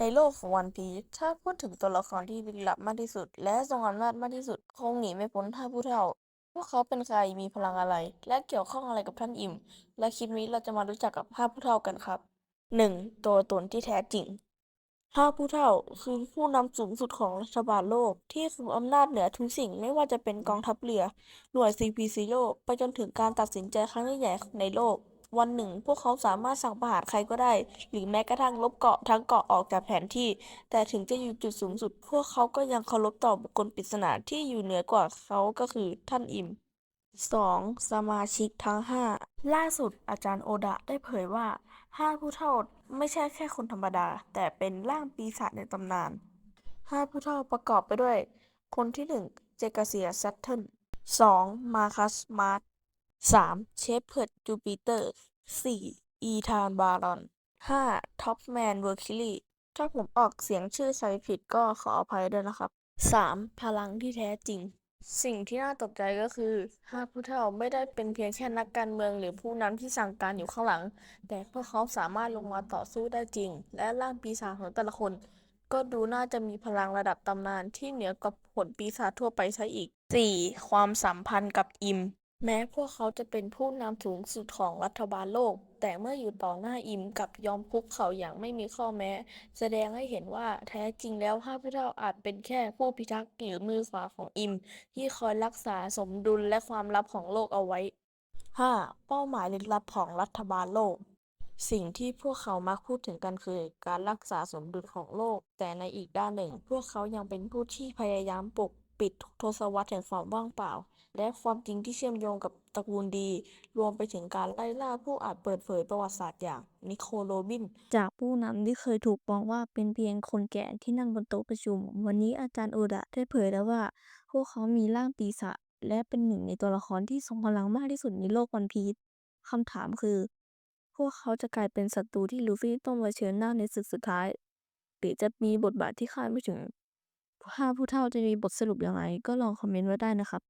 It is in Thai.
ในโลกของวันพีซถ้าพูดถึงตัวละครที่ลึกลับมากที่สุด และทรงอำนาจมากที่สุด คงหนีไม่พ้นท่าผู้เฒ่า พวกเขาเป็นใครมีพลังอะไร และเกี่ยวข้องอะไรกับท่านอิม และคลิปนี้เราจะมารู้จักกับห้าผู้เฒ่ากันครับ 1. ตัวตนที่แท้จริงห้าผู้เฒ่าคือผู้นำสูงสุดของรัฐบาลโลก ที่คุมอำนาจเหนือทุกสิ่งไม่ว่าจะเป็นกองทัพเรือหน่วย CP0 ไปจนถึงการตัดสินใจครั้งใหญ่ในโลก วันหนึ่ง พวกเขาสามารถสั่งประหารใครก็ได้ หรือแม้กระทั่งลบเกาะทั้งเกาะออกจากแผนที่ แต่ถึงจะอยู่จุดสูงสุด พวกเขาก็ยังเคารพต่อบุคคลปริศนาที่อยู่เหนือกว่าเขาก็คือท่านอิม 2. สมาชิกทั้ง 5 ล่าสุดอาจารย์โอดะได้เผยว่า5ผู้เฒ่าไม่ใช่แค่คนธรรมดา แต่เป็นร่างปีศาจในตำนาน5ผู้เฒ่าประกอบไปด้วย คนที่ 1 เจกาเซียแซตเทิล 2. มาคัสมาร์ท 3. เชฟเพิร์ดจูปิเตอร์ 4. อีธานบารอน 5. ท็อปแมนเวอร์คิลี่ถ้าผมออกเสียงชื่อไซผิดก็ขออภัยด้วยนะครับ 3. พลังที่แท้จริง สิ่งที่น่าตกใจก็คือห้าผู้เฒ่าไม่ได้เป็นเพียงแค่นักการเมืองหรือผู้นำที่สั่งการอยู่ข้างหลัง แต่พวกเขาสามารถลงมาต่อสู้ได้จริง และร่างปีศาจของแต่ละคน ก็ดูน่าจะมีพลังระดับตำนานที่เหนือกว่าผลปีศาจทั่วไปซะอีก 4. ความสัมพันธ์กับอิม แม้พวกเขาจะเป็นผู้นำสูงสุดของรัฐบาลโลก แต่เมื่ออยู่ต่อหน้าอิมกับยอมคุกเข่าอย่างไม่มีข้อแม้ แสดงให้เห็นว่าแท้จริงแล้วห้าผู้เฒ่าอาจเป็นแค่ผู้พิทักษ์หรือมือขวาของอิม ที่คอยรักษาสมดุลและความลับของโลกเอาไว้ 5. เป้าหมายลึกลับของรัฐบาลโลก สิ่งที่พวกเขามักพูดถึงกันคือการรักษาสมดุลของโลก แต่ในอีกด้านหนึ่ง พวกเขายังเป็นผู้ที่พยายามปก ปิดทุกทศวรรษแห่งความว่างเปล่า และความจริงที่เชื่อมโยงกับตระกูลดี รวมไปถึงการไล่ล่าผู้อาจเปิดเผยประวัติศาสตร์อย่างนิโคลโรบิน จากผู้นำที่เคยถูกมองว่าเป็นเพียงคนแก่ที่นั่งบนโต๊ะประชุม วันนี้อาจารย์โอดะได้เผยแล้วว่า พวกเขามีร่างปีศาจและเป็นหนึ่งในตัวละครที่ทรงพลังมากที่สุดในโลกวันพีซคำถามคือ พวกเขาจะกลายเป็นศัตรูที่ลูฟี่ต้องเผชิญหน้าในศึกสุดท้าย หรือจะมีบทบาทที่คาดไม่ถึง ห้าผู้เฒ่าจะมีบทสรุปอย่างไร ก็ลองคอมเมนต์ไว้ได้นะครับ